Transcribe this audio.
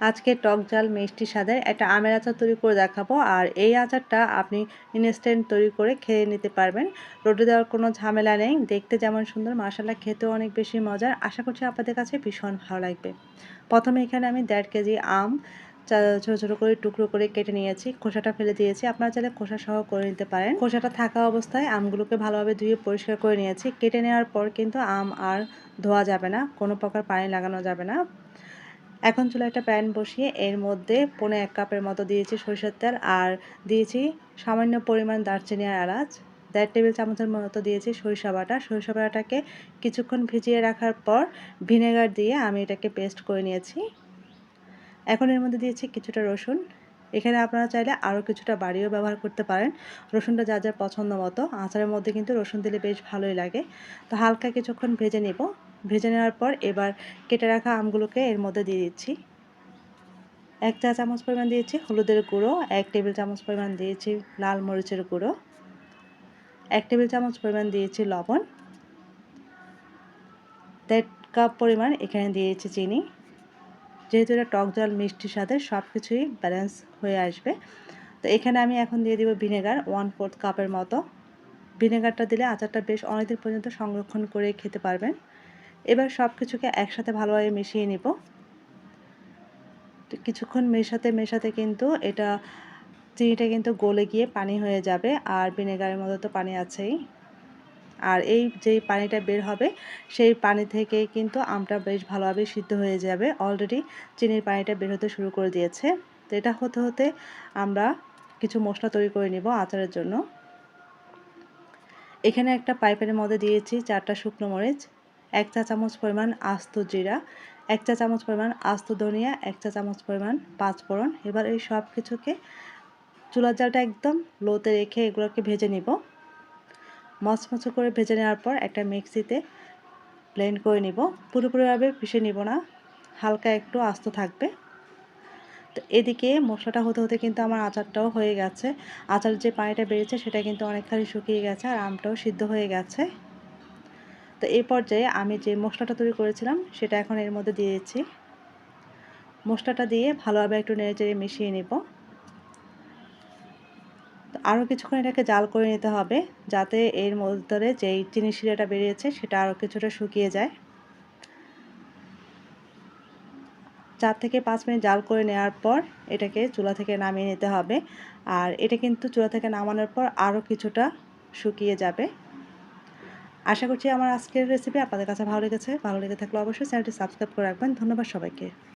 আজকে টক জাল মিষ্টি স্বাদের একটা আমের আচার তৈরি করে দেখাবো। আর এই আচারটা আপনি ইনস্ট্যান্ট তৈরি করে খেয়ে নিতে পারবেন। রোদে দেওয়ার কোনো ঝামেলা নেই। দেখতে যেমন সুন্দর মশালা খেতেও অনেক বেশি মজার। আশা করছি আপনাদের কাছে ভীষণ ভালো লাগবে। প্রথমে এখানে আমি দেড় কেজি আম ছোটো ছোটো করে টুকরো করে কেটে নিয়েছি। খোসাটা ফেলে দিয়েছি। আপনারা চাইলে খোসা সহ করে নিতে পারেন। খোসাটা থাকা অবস্থায় আমগুলোকে ভালোভাবে ধুয়ে পরিষ্কার করে নিয়েছি। কেটে নেওয়ার পর কিন্তু আম আর ধোয়া যাবে না। কোনো প্রকার পানি লাগানো যাবে না। এখন চুলা একটা প্যান বসিয়ে এর মধ্যে পনে এক কাপের মতো দিয়েছি সরিষার তেল আর দিয়েছি সামান্য পরিমাণ দারচিনি আর এলাচ। দেড় টেবিল চামচের মতো দিয়েছি সরিষা বাটা। সরিষা বাটাটাকে কিছুক্ষণ ভিজিয়ে রাখার পর ভিনেগার দিয়ে আমি এটাকে পেস্ট করে নিয়েছি। এখন এর মধ্যে দিয়েছি কিছুটা রসুন। এখানে আপনারা চাইলে আরও কিছুটা বাড়িও ব্যবহার করতে পারেন। রসুনটা যা যা পছন্দ মতো। আচারের মধ্যে কিন্তু রসুন দিলে বেশ ভালোই লাগে। তো হালকা কিছুক্ষণ ভেজে নেব। ভেজে নেওয়ার পর এবার কেটে রাখা আমগুলোকে এর মধ্যে দিয়ে দিচ্ছি। এক চা চামচ পরিমাণ দিয়েছি হলুদের গুঁড়ো, এক টেবিল চামচ পরিমাণ দিয়েছি লাল মরিচের গুঁড়ো, এক টেবিল চামচ পরিমাণ দিয়েছি লবণ, দেড় কাপ পরিমাণ এখানে দিয়েছি চিনি। যেহেতু এটা টক জল, মিষ্টির সাথে সব কিছুই ব্যালেন্স হয়ে আসবে। তো এখানে আমি এখন দিয়ে দিব ভিনেগার ওয়ান ফোর্থ কাপের মতো। ভিনেগারটা দিলে আচারটা বেশ অনেকদিন পর্যন্ত সংরক্ষণ করে খেতে পারবেন। এবার সব কিছুকে একসাথে ভালোভাবে মিশিয়ে নিব। কিছুক্ষণ মেশাতে মেশাতে কিন্তু এটা চিনিটা কিন্তু গলে গিয়ে পানি হয়ে যাবে, আর ভিনেগারের মধ্যে তো পানি আছেই। আর এই যেই পানিটা বের হবে, সেই পানি থেকে কিন্তু আমটা বেশ ভালোভাবে সিদ্ধ হয়ে যাবে। অলরেডি চিনির পানিটা বের হতে শুরু করে দিয়েছে। তো এটা হতে হতে আমরা কিছু মশলা তৈরি করে নিব আচারের জন্য। এখানে একটা পাইপের মধ্যে দিয়েছি চারটা শুকনো মরিচ, এক চা চামচ পরিমাণ আস্ত জিরা, এক চা চামচ পরিমাণ আস্ত ধনিয়া, এক চা চামচ পরিমাণ পাঁচফোড়ন। এবার এই সব কিছুকে চুলার জালটা একদম লোতে রেখে এগুলোকে ভেজে নিব। মচমচো করে ভেজে নেওয়ার পর একটা মিক্সিতে ব্লেন্ড করে নিব। পুরোপুরিভাবে পিষে নিব না, হালকা একটু আস্ত থাকবে। তো এদিকে মশলাটা হতে হতে কিন্তু আমার আচারটাও হয়ে গেছে। আচার যে পানিটা বেরিয়েছে সেটা কিন্তু অনেকখানি শুকিয়ে গেছে আর আমটাও সিদ্ধ হয়ে গেছে। তো এই পর্যায়ে আমি যে মশলাটা তৈরি করেছিলাম সেটা এখন এর মধ্যে দিয়েছি মশলাটা দিয়ে ভালোভাবে একটু নেড়ে চেড়ে মিশিয়ে নেব। আরও কিছুক্ষণ এটাকে জাল করে নিতে হবে যাতে এর মধ্যে যেই চিনি শিরাটা বেরিয়েছে সেটা আরও কিছুটা শুকিয়ে যায়। চার থেকে পাঁচ মিনিট জাল করে নেওয়ার পর এটাকে চুলা থেকে নামিয়ে নিতে হবে। আর এটা কিন্তু চুলা থেকে নামানোর পর আরও কিছুটা শুকিয়ে যাবে। আশা করছি আমার আজকের রেসিপি আপনাদের কাছে ভালো লেগেছে। ভালো লেগে থাকলে অবশ্যই চ্যানেলটি সাবস্ক্রাইব করে রাখবেন। ধন্যবাদ সবাইকে।